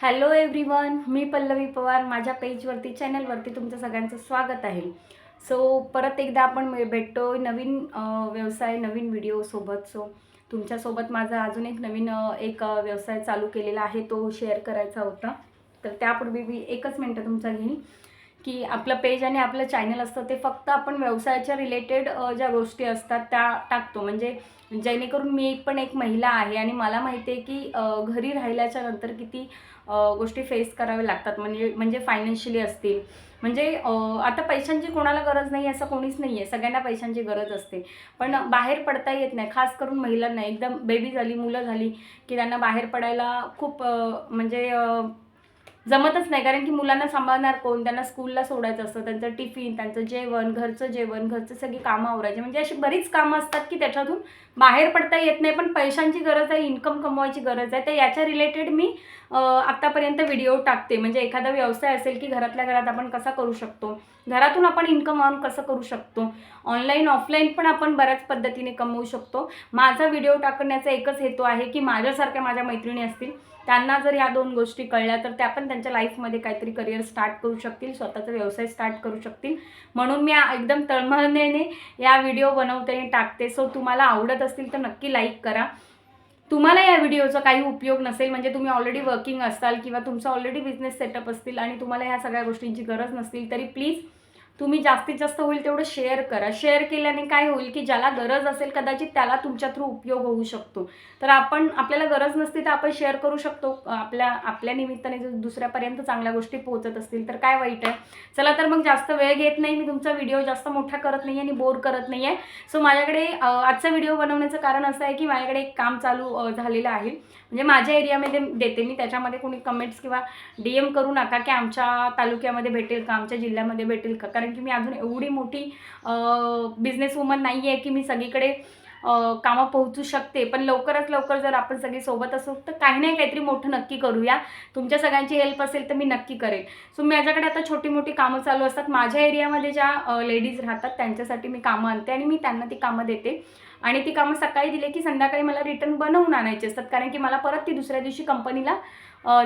Hello everyone मी पल्लवी पवार. माझ्या पेजवरती चॅनलवरती तुमचं सगळ्यांचं स्वागत आहे. सो परत एकदा आपण भेटतो नवीन व्यवसाय नवीन व्हिडिओसोबत सो तुमच्यासोबत माझा अजून एक नवीन एक व्यवसाय चालू केलेला आहे तो शेअर करायचा होता. तर त्यापूर्वी मी एकच मिनटं तुमचा घेईन. की आपलं पेज आणि आपलं चॅनल असतं ते फक्त आपण व्यवसायाच्या रिलेटेड ज्या गोष्टी असतात त्या टाकतो. म्हणजे जेणेकरून मी पण एक महिला आहे आणि मला माहिती आहे की घरी राहिल्याच्या नंतर किती गोष्टी फेस कराव्या लागतात. म्हणजे म्हणजे फायनान्शियली असतील. म्हणजे आता पैशांची कोणाला गरज नाही असं कोणीच नाही आहे सगळ्यांना पैशांची गरज असते. पण बाहेर पडता येत नाही. खास करून महिलांना. एकदम बेबी झाली मुलं झाली की त्यांना बाहेर पडायला खूप म्हणजे जमतच नाही कारण की मुलांना सांभाळणार कोण? त्यांना स्कूलला सोडायचं असतं त्यांचं टिफिन त्यांचं जेवण घरचं जेवण घरचं सगळी कामं आवरायची. म्हणजे अशी बरीच कामं असतात की त्याच्यातून बाहेर पडता येत नाही पण पैशांची गरज आहे इन्कम कमवायची गरज आहे. तर याच्या रिलेटेड मी आत्तापर्यंत व्हिडिओ टाकते. म्हणजे एखादा व्यवसाय असेल की घरातल्या घरात आपण कसा करू शकतो? घरातून आपण इन्कम ऑन कसं करू शकतो? ऑनलाईन ऑफलाईन पण आपण बऱ्याच पद्धतीने कमवू शकतो. माझा व्हिडिओ टाकण्याचा एकच हेतू आहे की माझ्यासारख्या माझ्या मैत्रिणी असतील त्यांना जर या दोन गोष्टी कळल्या तर त्या पण त्यांच्या लाईफमध्ये काहीतरी करिअर स्टार्ट करू शकतील स्वतःचा व्यवसाय स्टार्ट करू शकतील. म्हणून मी एकदम तळमळनेने या व्हिडिओ बनवते आणि टाकते. सो तुम्हाला आवडत असतील तर नक्की लाईक करा. तुम्हाला या व्हिडिओचा काही उपयोग नसेल म्हणजे तुम्ही ऑलरेडी वर्किंग असाल किंवा तुमचा ऑलरेडी बिझनेस सेटअप असतील आणि तुम्हाला ह्या सगळ्या गोष्टींची गरज नसतील तरी प्लीज तुम्ही जास्तीत जास्त होईल तेवढं शेअर करा. शेअर केल्याने काय होईल की ज्याला गरज असेल कदाचित त्याला तुमच्या थ्रू उपयोग होऊ शकतो. तर आपण आपल्याला गरज नसते तर आपण शेअर करू शकतो. आपल्या आपल्या निमित्ताने जर दुसऱ्यापर्यंत चांगल्या गोष्टी पोहोचत असतील तर काय वाईट आहे? चला तर मग जास्त वेळ घेत नाही मी तुमचा व्हिडिओ जास्त मोठा करत नाही आणि बोर करत नाही आहे सो माझ्याकडे आजचा व्हिडिओ बनवण्याचं कारण असं आहे की माझ्याकडे एक काम चालू झालेलं आहे. म्हणजे माझ्या एरियामध्ये देते मी. त्याच्यामध्ये कोणी कमेंट्स किंवा डी एम करू नका की आमच्या तालुक्यामध्ये भेटेल का? आमच्या जिल्ह्यामध्ये भेटेल का? कारण कारण की मी अजून एवढी मोठी बिझनेस वुमन नाही आहे की मी सगळीकडे कामं पोहोचू शकते. पण लवकरात लवकर जर आपण सगळे सोबत असू तर काही नाही काहीतरी मोठं नक्की करूया. तुमच्या सगळ्यांची हेल्प असेल तर मी नक्की करेल. सो माझ्याकडे आता छोटी मोठी कामं चालू असतात. माझ्या एरियामध्ये ज्या लेडीज राहतात त्यांच्यासाठी मी कामं आणते आणि मी त्यांना ती कामं देते. आणि ती कामं सकाळी दिले की संध्याकाळी मला रिटर्न बनवून आणायची असतात. कारण की मला परत ती दुसऱ्या दिवशी कंपनीला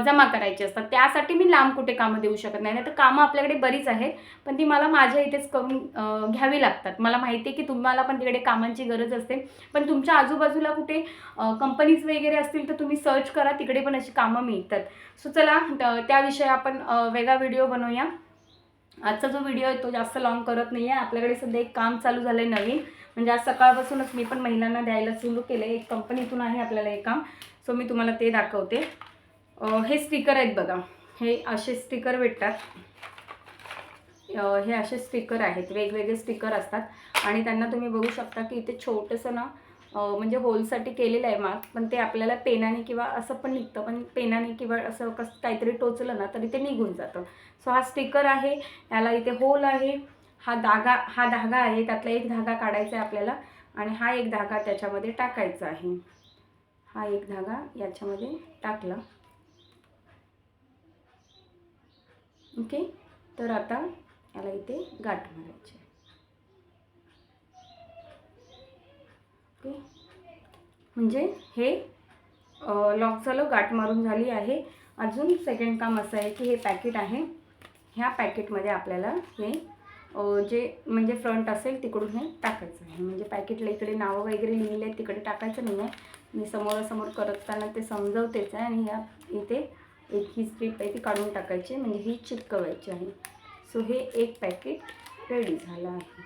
जमा करायची असतात. त्यासाठी मी लांब कुठे कामं देऊ शकत नाही. तर कामं आपल्याकडे बरीच आहेत पण ती मला माझ्या इथेच करून घ्यावी लागतात. मला माहिती आहे की तुम्हाला पण तिकडे कामांची गरज असते. पण तुमच्या आजूबाजूला कुठे कंपनीज वगैरे असतील तर तुम्ही सर्च करा. तिकडे पण अशी कामं मिळतात. सो चला त्याविषयी आपण वेगळा व्हिडिओ बनवूया. आजचा जो व्हिडिओ आहे तो जास्त लॉंग करत नाही आहे आपल्याकडे सध्या एक काम चालू झालं आहे नवीन. म्हणजे आज सकाळपासूनच मी पण महिलांना द्यायला सुरू केलं आहे एक कंपनीतून आहे आपल्याला एक काम. सो मी तुम्हाला ते दाखवते. हे स्टिकर आहेत बघा. हे असे स्टिकर भेटतात. हे असे स्टिकर आहेत. वेगवेगळे स्टिकर असतात. आणि त्यांना तुम्ही बघू शकता की इथे छोटंसं ना म्हणजे होलसाठी केलेलं आहे मार्क पण ते आपल्याला पेनाने किंवा असं पण निघतं. पण पेनाने किंवा असं कसं काहीतरी टोचलं ना तरी ते निघून जातं. सो हा स्टिकर आहे. याला इथे होल आहे. हा धागा हा धागा आहे. त्यातला एक धागा काढायचा आहे आपल्याला. आणि हा एक धागा त्याच्यामध्ये टाकायचा आहे. हा एक धागा याच्यामध्ये टाकला. ओके? तर आता याला इथे गाठ मारायची ओके? म्हणजे हे लॉक झालं गाठ मारून झाली आहे. अजून सेकंड काम असं आहे की हे पॅकेट आहे. ह्या पॅकेटमध्ये आपल्याला हे जे म्हणजे फ्रंट असेल तिकडून हे टाकायचं आहे. म्हणजे पॅकेटला इकडे नावं वगैरे लिहिलेली आहेत तिकडे टाकायचं नाही आहे. मी समोरासमोर करताना ते समजवतेच आहे आणि ह्या इथे एक ही स्ट्रीप आहे ती काढून टाकायची म्हणजे ही चिटकवायची आहे. सो हे एक पॅकेट रेडी झालं आहे.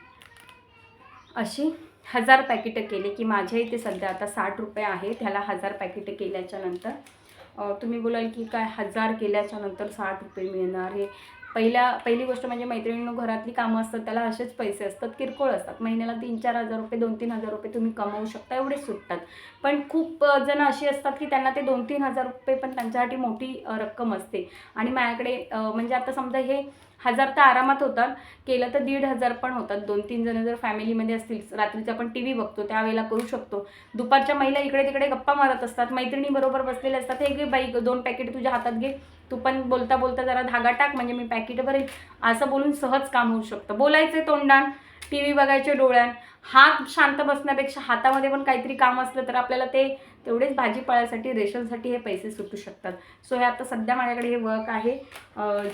अशी हजार पॅकेटं केले की माझ्या इथे सध्या आता साठ रुपये आहे त्याला हजार पॅकेटं केल्याच्यानंतर तुम्ही बोलाल की काय हजार केल्याच्यानंतर साठ रुपये मिळणार? हे पहिल्या पहिली गोष्ट म्हणजे मैत्रिणींनो घरातली कामं असतात त्याला असेच पैसे असतात किरकोळ असतात. महिन्याला तीन चार हजार रुपये दोन तीन हजार रुपये तुम्ही कमवू शकता एवढेच सुटतात. पण खूप जण अशी असतात की त्यांना ते दोन तीन हजार रुपये पण त्यांच्यासाठी मोठी रक्कम असते. आणि माझ्याकडे म्हणजे आता समजा हे हजार तर आरामात होतात केलं तर दीड हजार पण होतात. दोन तीन जण जर फॅमिलीमध्ये असतील रात्रीचं आपण टी व्ही बघतो त्यावेळेला करू शकतो. दुपारच्या महिला इकडे तिकडे गप्पा मारत असतात मैत्रिणीबरोबर बसलेले असतात हे घे बाई दोन पॅकेट तुझ्या हातात घे तू पण बोलता बोलता जरा धागा टाक म्हणजे मी पॅकेट भरेल असं बोलून सहज काम होऊ शकतं. बोलायचं तोंडान टी व्ही बघायचे डोळ्यान हात शांत बसण्यापेक्षा हातामध्ये पण काहीतरी काम असलं तर आपल्याला ते तेवढेच भाजीपाळ्यासाठी रेशनसाठी हे पैसे सुटू शकतात. सो हे आता सध्या माझ्याकडे हे वर्क आहे.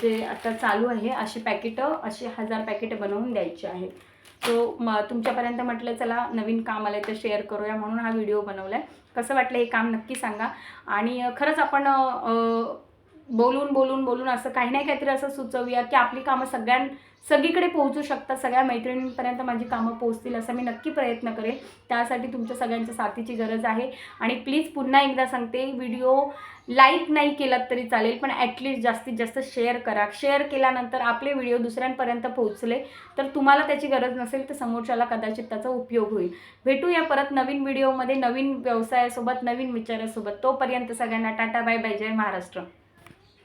जे आता चालू आहे अशी पॅकेटं अशी हजार पॅकेटं बनवून द्यायची आहे. सो म तुमच्यापर्यंत म्हटलं चला नवीन काम आलं तर शेअर करूया म्हणून हा व्हिडिओ बनवला आहे कसं वाटलं हे काम नक्की सांगा. आणि खरंच आपण बोलून बोलून बोलून असं काही नाही काहीतरी असं सुचवूया की आपली कामं सगळ्यां सगळीकडे पोहोचू शकतात. सगळ्या मैत्रिणींपर्यंत माझी कामं पोहोचतील असं मी नक्की प्रयत्न करेन. त्यासाठी तुमच्या सगळ्यांच्या साथीची गरज आहे. आणि प्लीज पुन्हा एकदा सांगते व्हिडिओ लाईक नाही केलात तरी चालेल पण ॲटलिस्ट जास्तीत जास्त शेअर करा. शेअर केल्यानंतर आपले व्हिडिओ दुसऱ्यांपर्यंत पोहोचले तर तुम्हाला त्याची गरज नसेल तर समोरच्याला कदाचित त्याचा उपयोग होईल. भेटूया परत नवीन व्हिडिओमध्ये नवीन व्यवसायासोबत नवीन विचारासोबत. तोपर्यंत सगळ्यांना टाटा बाय बाय. जय महाराष्ट्र.